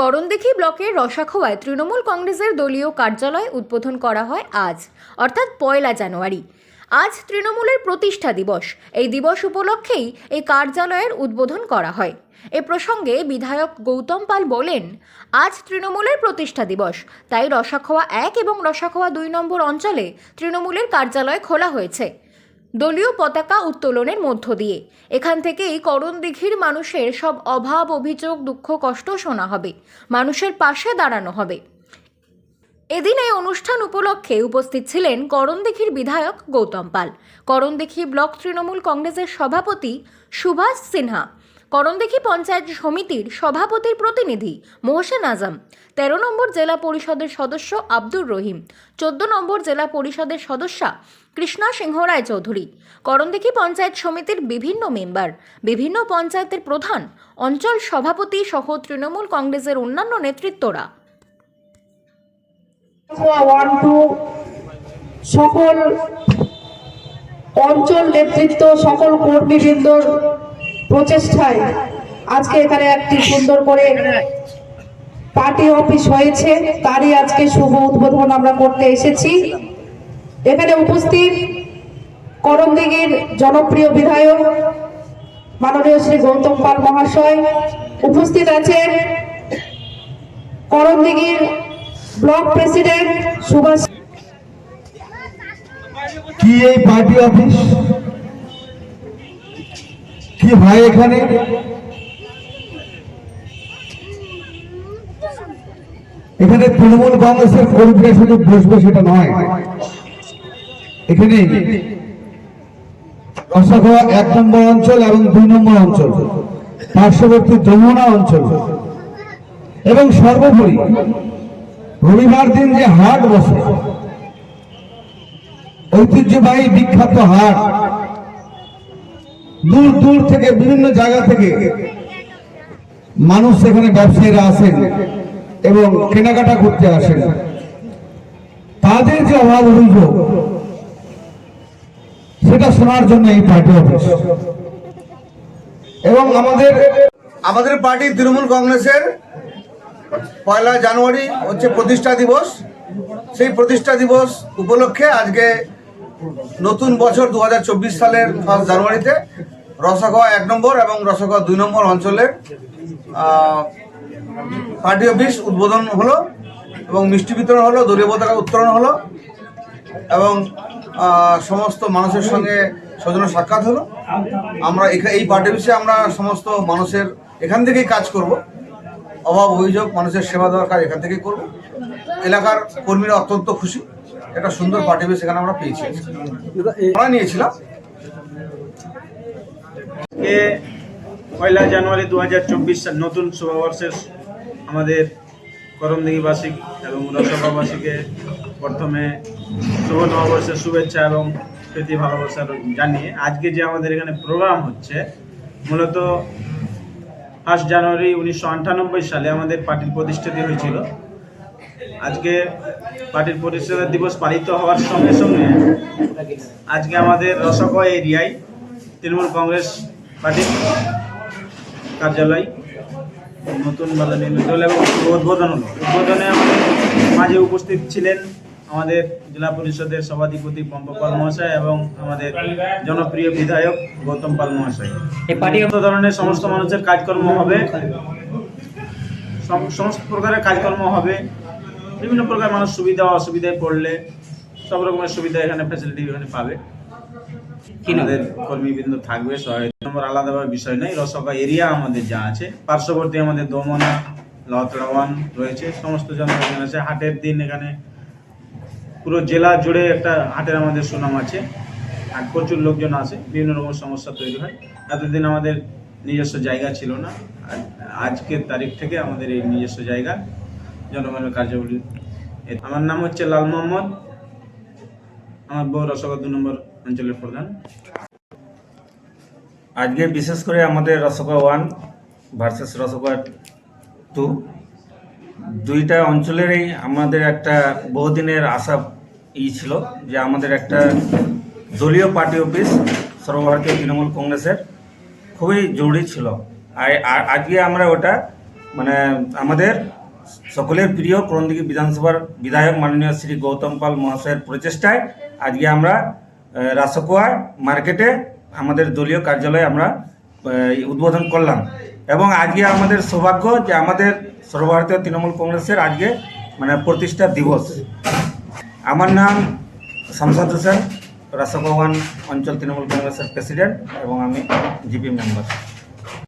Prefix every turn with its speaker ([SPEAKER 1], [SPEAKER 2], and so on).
[SPEAKER 1] করণদিঘি ব্লকের রসাখোয়ায় তৃণমূল কংগ্রেসের দলীয় কার্যালয় উদ্বোধন করা হয় আজ, অর্থাৎ পয়লা জানুয়ারি। আজ তৃণমূলের প্রতিষ্ঠা দিবস। এই দিবস উপলক্ষেই এই কার্যালয়ের উদ্বোধন করা হয়। এ প্রসঙ্গে বিধায়ক গৌতম পাল বলেন, আজ তৃণমূলের প্রতিষ্ঠা দিবস। তাই রসাখোয়া এক এবং রসাখোয়া দুই নম্বর অঞ্চলে তৃণমূলের কার্যালয় খোলা হয়েছে। দলীয় পতাকা উত্তোলনের মধ্য দিয়ে। এখান থেকেই করণদিঘির মানুষের সব অভাব, অভিযোগ, দুঃখ, কষ্ট শোনা হবে। মানুষের পাশে দাঁড়ানো হবে। এদিন এই অনুষ্ঠান উপলক্ষে উপস্থিত ছিলেন করণদিঘির বিধায়ক গৌতম পাল। করণদিঘি ব্লক তৃণমূল কংগ্রেসের সভাপতি সুভাষ সিনহা। করণদিঘি পঞ্চায়েত সমিতির সভাপতির প্রতিনিধি মোহসেন আজম, তেরো নম্বর জেলা পরিষদের সদস্য আব্দুর রহিম, চোদ্দ নম্বর জেলা পরিষদের সদস্যা কৃষ্ণা সিংহ রায় চৌধুরী করণদিঘি পঞ্চায়েত সমিতির বিভিন্ন মেম্বার, বিভিন্ন পঞ্চায়েতের প্রধান, অঞ্চল সভাপতি সহ তৃণমূল কংগ্রেসের অন্যান্য নেতৃত্বরা।
[SPEAKER 2] সকল অঞ্চল নেতৃত্ব, সকল কর্মীবৃন্দর প্রচেষ্টায় আজকে এখানে একটি সুন্দর করে পার্টি অফিস হয়েছে, তারই আজকে শুভ উদ্বোধন আমরা করতে এসেছি। এখানে উপস্থিত করমদিঘির জনপ্রিয় বিধায়ক মাননীয় শ্রী গৌতম পাল মহাশয়, উপস্থিত আছেন করমদিঘির ব্লক প্রেসিডেন্ট সুভাষ
[SPEAKER 3] কি এই পার্টি অফিস? কি হয় এখানে? এখানে তৃণমূল কংগ্রেসের কর্মীরা শুধু বসবে সেটা নয়। এখানে রসাখোয়া এক নম্বর অঞ্চল এবং দুই নম্বর অঞ্চল, পার্শ্ববর্তী যমুনা অঞ্চল। এবং সর্বোপরি রবিবার দিন যে হাট বসে, ঐতিহ্যবাহী বিখ্যাত হাট দূর দূর থেকে, বিভিন্ন জায়গা থেকে মানুষ সেখানে ব্যবসায়ীরা আসেন এবং কেনাকাটা করতে আসেন। তাদের যে অভাব অভিযোগ সেটা শোনার জন্য এই পার্টি অফিস। এবং আমাদের
[SPEAKER 4] আমাদের পার্টি তৃণমূল কংগ্রেসের পয়লা জানুয়ারি হচ্ছে প্রতিষ্ঠা দিবস। সেই প্রতিষ্ঠা দিবস উপলক্ষে আজকে নতুন বছর দু হাজার চব্বিশ সালের ফার্স্ট জানুয়ারিতে রসাখোয়া এক নম্বর এবং রসাখোয়া দুই নম্বর অঞ্চলের পার্টি অফিস উদ্বোধন হলো এবং মিষ্টি বিতরণ হলো, দলীয় পতাকা উত্তোলন হলো এবং সমস্ত মানুষের সঙ্গে সৌজন্য সাক্ষাৎ হলো। আমরা এই পার্টি অফিসে আমরা সমস্ত মানুষের এখান থেকেই কাজ করব। অভাব, অভিযোগ, মানুষের সেবা দেওয়ার কাজ এখান থেকেই করব। এলাকার কর্মীরা অত্যন্ত খুশি। একটা সুন্দর পার্টি অফিস এখানে আমরা পেয়েছি। আমরা নিয়েছিলাম।
[SPEAKER 5] কে পয়লা জানুয়ারি দু হাজার চব্বিশ সাল নতুন শুভবর্ষের আমাদের করমদিঘিবাসী এবং রসভাবাসীকে প্রথমে শুভ নববর্ষের শুভেচ্ছা এবং প্রীতি ভালোবাসা জানিয়ে আজকে যে আমাদের এখানে প্রোগ্রাম হচ্ছে, মূলত ফার্স্ট জানুয়ারি উনিশশো আটানব্বই সালে আমাদের পার্টির প্রতিষ্ঠাতি হয়েছিল। আজকে পার্টির প্রতিষ্ঠাতা দিবস পালিত হওয়ার সঙ্গে সঙ্গে আজকে আমাদের রসকয় এরিয়ায় তৃণমূল কংগ্রেস পার্টির কার্যালয় নতুন ভাবে নির্মিত হলো এবং উদ্বোধন হলো। উদ্বোধনে আমাদের মাঝে উপস্থিত ছিলেন আমাদের জেলা পরিষদের সভাধিপতি পম্প পাল মহাশয় এবং আমাদের জনপ্রিয় বিধায়ক গৌতম পাল মহাশয়। এই পার্টি ধরনের সমস্ত মানুষের কাজকর্ম হবে। সম- সমস্ত প্রকারের কাজকর্ম হবে। বিভিন্ন প্রকার মানুষ সুবিধা অসুবিধায় পড়লে সব রকমের সুবিধা এখানে ফ্যাসিলিটি এখানে পাবে। আমাদের কর্মীবৃন্দ থাকবে সহায়তা নম্বর আলাদাভাবে বিষয় নেই। রসকা এরিয়া আমাদের যা আছে। পার্শ্ববর্তী আমাদের দমনা, লতড়াওয়ান রয়েছে। সমস্ত জনগণ আছে। হাটের দিন এখানে পুরো জেলা জুড়ে একটা হাটের আমাদের সুনাম আছে। আর প্রচুর লোকজন আসে। বিভিন্ন রকম সমস্যা তৈরি হয়। এতদিন আমাদের নিজস্ব জায়গা ছিল না। আর আজকের তারিখ থেকে আমাদের এই নিজস্ব জায়গা জনগণের কার্যাবলী আমার নাম হচ্ছে লাল মোহাম্মদ। আমার বউ রসগা দু নম্বর অঞ্চলের প্রধান।
[SPEAKER 6] আজকে বিশেষ করে আমাদের রসগোয়া ওয়ান ভার্সেস রসগোয়া টু দুইটা অঞ্চলেরই আমাদের একটা বহুদিনের আশা ই ছিল যে আমাদের একটা দলীয় পার্টি অফিস সর্বভারতীয় তৃণমূল কংগ্রেসের খুবই জরুরি ছিল। আর আজকে আমরা ওটা মানে আমাদের সকলের প্রিয় করণদিঘি বিধানসভার বিধায়ক মাননীয় শ্রী গৌতম পাল মহাশয়ের প্রচেষ্টায় আজকে আমরা রাসকোয়া মার্কেটে আমাদের দলীয় কার্যালয়ে আমরা উদ্বোধন করলাম। এবং আজকে আমাদের সৌভাগ্য যে আমাদের সর্বভারতীয় তৃণমূল কংগ্রেসের আজকে মানে প্রতিষ্ঠা দিবস। আমার নাম শামসাদ হোসেন রাসভবান অঞ্চল তৃণমূল কংগ্রেসের প্রেসিডেন্ট এবং আমি জিপি মেম্বার।